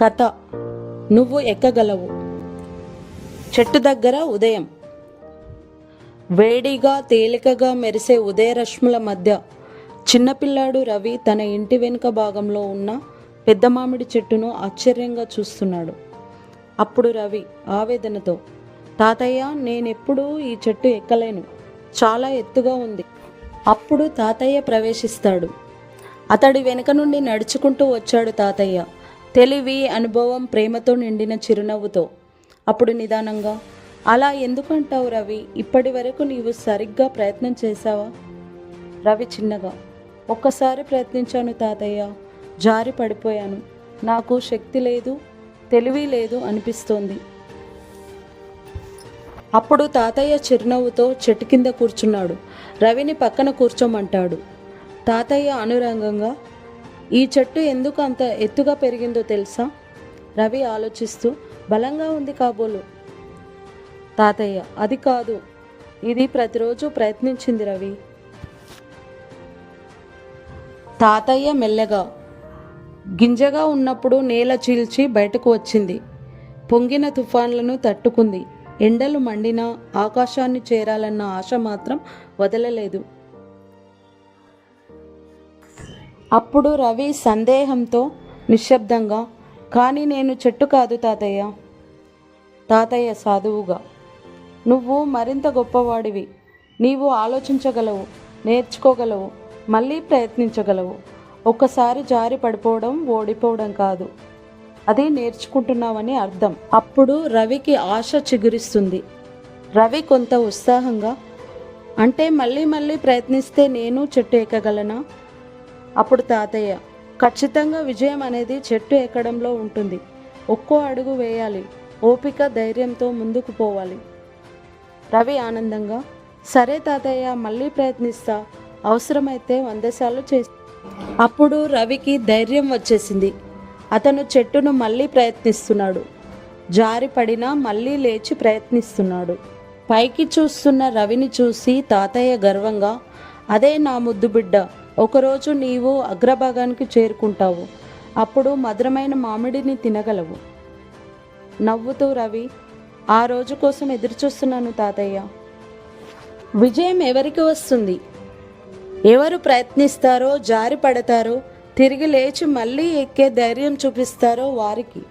కథ నువ్వు ఎక్కగలవు? చెట్టు దగ్గర ఉదయం. వేడిగా తేలికగా మెరిసే ఉదయరశ్ముల మధ్య చిన్నపిల్లాడు రవి తన ఇంటి వెనుక భాగంలో ఉన్న పెద్ద మామిడి చెట్టును ఆశ్చర్యంగా చూస్తున్నాడు. అప్పుడు రవి ఆవేదనతో తాతయ్య నేనెప్పుడూ ఈ చెట్టు ఎక్కలేను. చాలా ఎత్తుగా ఉంది అప్పుడు తాతయ్య ప్రవేశిస్తాడు. అతడి వెనుక నుండి నడుచుకుంటూ వచ్చాడు తాతయ్య. తెలివి అనుభవం ప్రేమతో నిండిన చిరునవ్వుతో. అప్పుడు నిదానంగా అలా ఎందుకంటావు రవి? ఇప్పటి వరకు నీవు సరిగ్గా ప్రయత్నం చేశావా? రవి చిన్నగా ఒక్కసారి ప్రయత్నించాను తాతయ్య. జారి పడిపోయాను. నాకు శక్తి లేదు తెలివి లేదు అనిపిస్తోంది. అప్పుడు తాతయ్య చిరునవ్వుతో చెట్టు కింద కూర్చున్నాడు. రవిని పక్కన కూర్చోమంటాడు. తాతయ్య అనురంగంగా ఈ చెట్టు ఎందుకు అంత ఎత్తుగా పెరిగిందో తెలుసా? రవి ఆలోచిస్తూ బలంగా ఉంది కాబోలు. తాతయ్య అది కాదు. ఇది ప్రతిరోజు ప్రయత్నించింది రవి. తాతయ్య మెల్లగా గింజగా ఉన్నప్పుడు నేల చీల్చి బయటకు వచ్చింది. పొంగిన తుఫాన్లను తట్టుకుంది. ఎండలు మండినా ఆకాశాన్ని చేరాలన్న ఆశ మాత్రం వదలలేదు. అప్పుడు రవి సందేహంతో నిశ్శబ్దంగా కానీ నేను చెట్టు కాదు తాతయ్య. తాతయ్య సాధువుగా. నువ్వు మరింత గొప్పవాడివి. నీవు ఆలోచించగలవు నేర్చుకోగలవు మళ్ళీ ప్రయత్నించగలవు. ఒక్కసారి జారి పడిపోవడం ఓడిపోవడం కాదు. అది నేర్చుకుంటున్నావని అర్థం. అప్పుడు రవికి ఆశ చిగురిస్తుంది. రవి కొంత ఉత్సాహంగా అంటే మళ్ళీ మళ్ళీ ప్రయత్నిస్తే నేను చెట్టు ఎక్కగలనా? అప్పుడు తాతయ్య ఖచ్చితంగా విజయం అనేది చెట్టు ఎక్కడంలో ఉంటుంది. ఒక్కో అడుగు వేయాలి. ఓపిక ధైర్యంతో ముందుకు పోవాలి. రవి ఆనందంగా సరే తాతయ్య మళ్ళీ ప్రయత్నిస్తా. అవసరమైతే వందసార్లు చేసి అప్పుడు రవికి ధైర్యం వచ్చేసింది. అతను చెట్టును మళ్ళీ ప్రయత్నిస్తున్నాడు. జారి పడినా మళ్ళీ లేచి ప్రయత్నిస్తున్నాడు. పైకి చూస్తున్న రవిని చూసి తాతయ్య గర్వంగా అదే నా ముద్దు బిడ్డ ఒకరోజు నీవు అగ్రభాగానికి చేరుకుంటావు. అప్పుడు మధురమైన మామిడిని తినగలవు. నవ్వుతూ రవి ఆ రోజు కోసం ఎదురుచూస్తున్నాను తాతయ్య. విజయం ఎవరికి వస్తుంది? ఎవరు ప్రయత్నిస్తారో జారి పడతారో తిరిగి లేచి మళ్ళీ ఎక్కే ధైర్యం చూపిస్తారో వారికి.